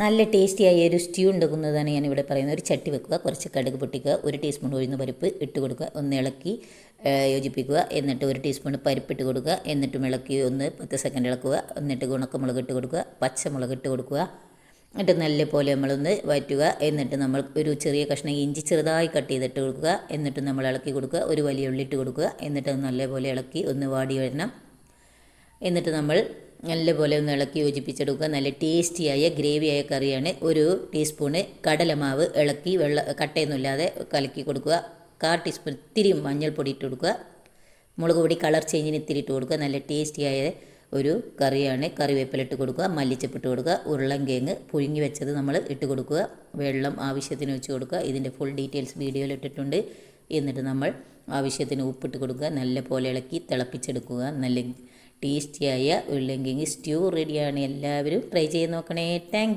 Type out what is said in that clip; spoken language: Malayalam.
നല്ല ടേസ്റ്റിയായ ഒരു സ്റ്റ്യൂ ഉണ്ടാക്കുന്നതാണ് ഇവിടെ പറയുന്നത്. ഒരു ചട്ടി വെക്കുക കുറച്ച് കടുക് പൊട്ടിക്കുക ഒരു ടീസ്പൂൺ ഉഴുന്ന പരിപ്പ് ഇട്ട് കൊടുക്കുക ഒന്ന് ഇളക്കി യോജിപ്പിക്കുക എന്നിട്ട് ഒരു ടീസ്പൂൺ പരിപ്പ് ഇട്ട് കൊടുക്കുക എന്നിട്ടും ഇളക്കി ഒന്ന് പത്ത് സെക്കൻഡ് ഇളക്കുക എന്നിട്ട് ഉണക്കമുളക് ഇട്ട് കൊടുക്കുക പച്ചമുളക് ഇട്ട് കൊടുക്കുക. എന്നിട്ട് നല്ല പോലെ നമ്മളൊന്ന് വറ്റുക എന്നിട്ട് നമ്മൾ ഒരു ചെറിയ കഷ്ണം ഇഞ്ചി ചെറുതായി കട്ട് ചെയ്തിട്ട് കൊടുക്കുക എന്നിട്ട് നമ്മൾ ഇളക്കി കൊടുക്കുക ഒരു വലിയ ഉള്ളി ഇട്ട് കൊടുക്കുക എന്നിട്ട് നല്ലപോലെ ഇളക്കി ഒന്ന് വാടി വരണം. എന്നിട്ട് നമ്മൾ നല്ലപോലെ ഒന്ന് ഇളക്കി യോജിപ്പിച്ചെടുക്കുക. നല്ല ടേസ്റ്റിയായ ഗ്രേവിയായ കറിയാണ്. ഒരു ടീസ്പൂണ് കടലമാവ് ഇളക്കി വെള്ള കട്ടയൊന്നുമില്ലാതെ കലക്കി കൊടുക്കുക. കാ ടീസ്പൂൺ ഇത്തിരി മഞ്ഞൾപ്പൊടി ഇട്ട് കൊടുക്കുക. മുളക് പൊടി കളർ ചേഞ്ചിന് ഇത്തിരി ഇട്ട് കൊടുക്കുക. നല്ല ടേസ്റ്റിയായ ഒരു കറിയാണ്. കറിവേപ്പില ഇട്ട് കൊടുക്കുക. മല്ലിച്ചപ്പ് ഇട്ട് കൊടുക്കുക. ഉരുളൻകിഴങ്ങ് പുഴുങ്ങി വെച്ചത് നമ്മൾ ഇട്ട് കൊടുക്കുക. വെള്ളം ആവശ്യത്തിന് വെച്ച് കൊടുക്കുക. ഇതിന്റെ ഫുൾ ഡീറ്റെയിൽസ് വീഡിയോയിൽ ഇട്ടിട്ടുണ്ട്. എന്നിട്ട് നമ്മൾ ആവശ്യത്തിന് ഉപ്പിട്ട് കൊടുക്കുക നല്ല പോലെ ഇളക്കി തിളപ്പിച്ചെടുക്കുക നല്ല ടേസ്റ്റിയായ ഉരുളങ്കിങ് സ്റ്റ്യൂ റെഡിയാണ് എല്ലാവരും ട്രൈ ചെയ്ത് നോക്കണേ. താങ്ക്